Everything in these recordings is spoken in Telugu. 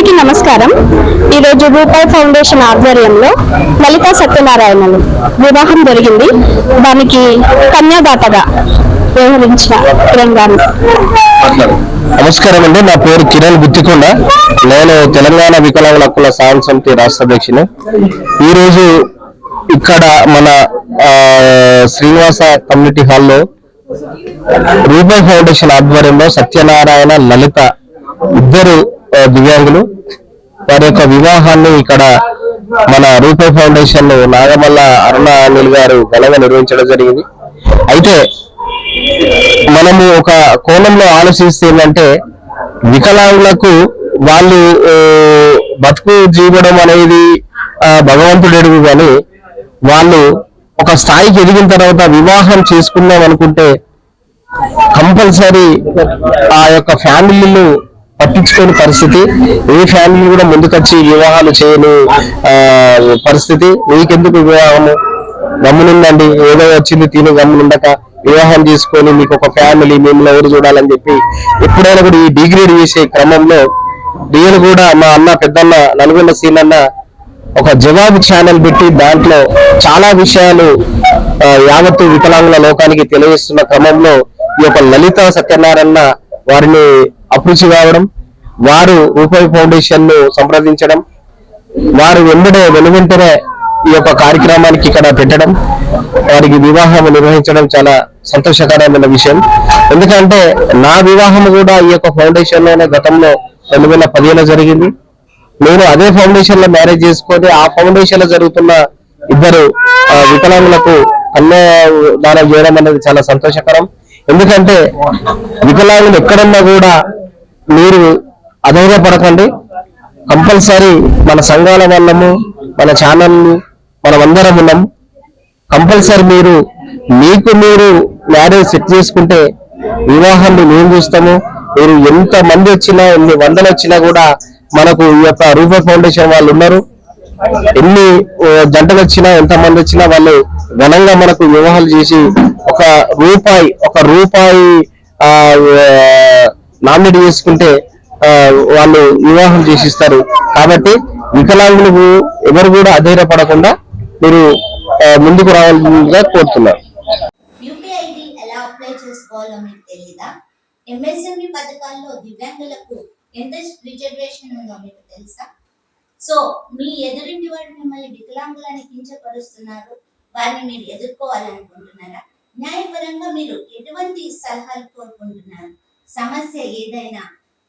అందరికీ నమస్కారం. ఈరోజు రూపాయి ఫౌండేషన్ ఆధ్వర్యంలో లలిత సత్యనారాయణలు వివాహం జరిగింది. దానికి కన్యాదాతగా వ్యవహరించిన తెలంగాణ. నమస్కారం అండి. నా పేరు కిరణ్ గుత్తికొండ నేను తెలంగాణ వికలాంగుల హక్కుల సాయం సమితి రాష్ట్ర అధ్యక్షుని. ఈరోజు ఇక్కడ మన శ్రీనివాస కమ్యూనిటీ హాల్లో రూపాయి ఫౌండేషన్ ఆధ్వర్యంలో సత్యనారాయణ లలిత ఇద్దరు దివ్యాంగులు వారి యొక్క వివాహాన్ని ఇక్కడ మన రూపాయి ఫౌండేషన్ నాగమల్ల అరుణ అనిల్ గారు ఘనంగా నిర్వహించడం జరిగింది. అయితే మనము ఒక కోణంలో ఆలోచిస్తే ఏంటంటే వికలాంగులకు వాళ్ళు బతుకు జీవడం అనేది భగవంతుడు ఎడుగు కానీ వాళ్ళు ఒక స్థాయికి ఎదిగిన తర్వాత వివాహం చేసుకుందాం అనుకుంటే కంపల్సరీ ఆ యొక్క ఫ్యామిలీలు పట్టించుకోని పరిస్థితి ఏ ఫ్యామిలీ కూడా ముందుకొచ్చి వివాహాలు చేయని పరిస్థితి. నీకెందుకు వివాహము? గమ్మునుందండి ఏదో వచ్చింది తిని గమ్మునుండక వివాహం చేసుకొని మీకు ఒక ఫ్యామిలీ మిమ్మల్ని ఎవరు చూడాలని చెప్పి ఎప్పుడైనా కూడా ఈ డిగ్రేడ్ చేసే క్రమంలో నేను కూడా మా అన్న పెద్దన్న నల్గొండ సీనన్న ఒక జవాబు ఛానల్ పెట్టి దాంట్లో చాలా విషయాలు యావత్తు వికలాంగుల లోకానికి తెలియజేస్తున్న క్రమంలో ఈ యొక్క లలిత సత్యనారాయణ వారిని అప్రూచి కావడం వారు రూపాయి ఫౌండేషన్ను సంప్రదించడం వారు వెంబడే వెనువెంటనే ఈ యొక్క కార్యక్రమానికి ఇక్కడ పెట్టడం వారికి వివాహం నిర్వహించడం చాలా సంతోషకరమైన విషయం. ఎందుకంటే నా వివాహం కూడా ఈ యొక్క ఫౌండేషన్లోనే గతంలో రెండు వేల పదిహేను జరిగింది. నేను అదే ఫౌండేషన్లో మ్యారేజ్ చేసుకొని ఆ ఫౌండేషన్లో జరుగుతున్న ఇద్దరు ఆ, వికలాంగులకు కన్యా దానం చేయడం అనేది చాలా సంతోషకరం. ఎందుకంటే వికలాంగులు ఎక్కడున్నా కూడా మీరు అధైర్యపడకండి. కంపల్సరీ మన సంఘాల వాళ్ళము మన ఛానళ్ళు మనమందరం ఉన్నాం. కంపల్సరీ మీరు మీకు మీరు మ్యారేజ్ సెట్ చేసుకుంటే వివాహాన్ని మేము చూస్తాము. మీరు ఎంత మంది వచ్చినా ఎన్ని వందలు వచ్చినా కూడా మనకు ఈ యొక్క రూప ఫౌండేషన్ వాళ్ళు ఉన్నారు. ఎన్ని జంటలు వచ్చినా ఎంత మంది వచ్చినా వాళ్ళు ఘనంగా మనకు వివాహాలు చేసి ఒక రూపాయి ఒక రూపాయి ఆ నామినేట్ చేసుకుంటే వాళ్ళు వివాహం చేసిస్తారు. కాబట్టి వికలాంగులకు ఎవరు కూడా అధైర్యపడకుండా మీరు ముందుకు రావాలని కోరుతున్నారు యూపీఐడి ఎలా అప్లై చేసుకోవాలో మీకు తెలీదా? ఎంఎస్ఎంఈ పథకాల్లో దివ్యాంగులకు ఎంత రిజర్వేషన్ ఉందో మీకు తెలుసా? సో మీ ఎదురింటి వారు మిమ్మల్ని వికలాంగులని కించపరుస్తున్నారు. వారిని మీరు ఎదుర్కోవాలనుకుంటున్నారా? న్యాయపరంగా మీరు ఎటువంటి సలహాలు కోరుకుంటున్నారు? సమస్య ఏదైనా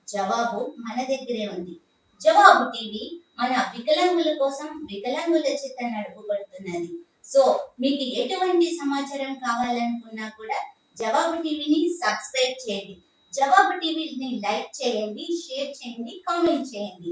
జవాబు మన దగ్గరే ఉంది. జవాబు టీవీ మన వికలాంగుల కోసం వికలాంగుల చేత నడుపుబడుతున్నది. సో మీకు ఎటువంటి సమాచారం కావాలనుకున్నా కూడా జవాబు టీవీని సబ్స్క్రైబ్ చేయండి. జవాబు టీవీని లైక్ చేయండి షేర్ చేయండి కామెంట్ చేయండి.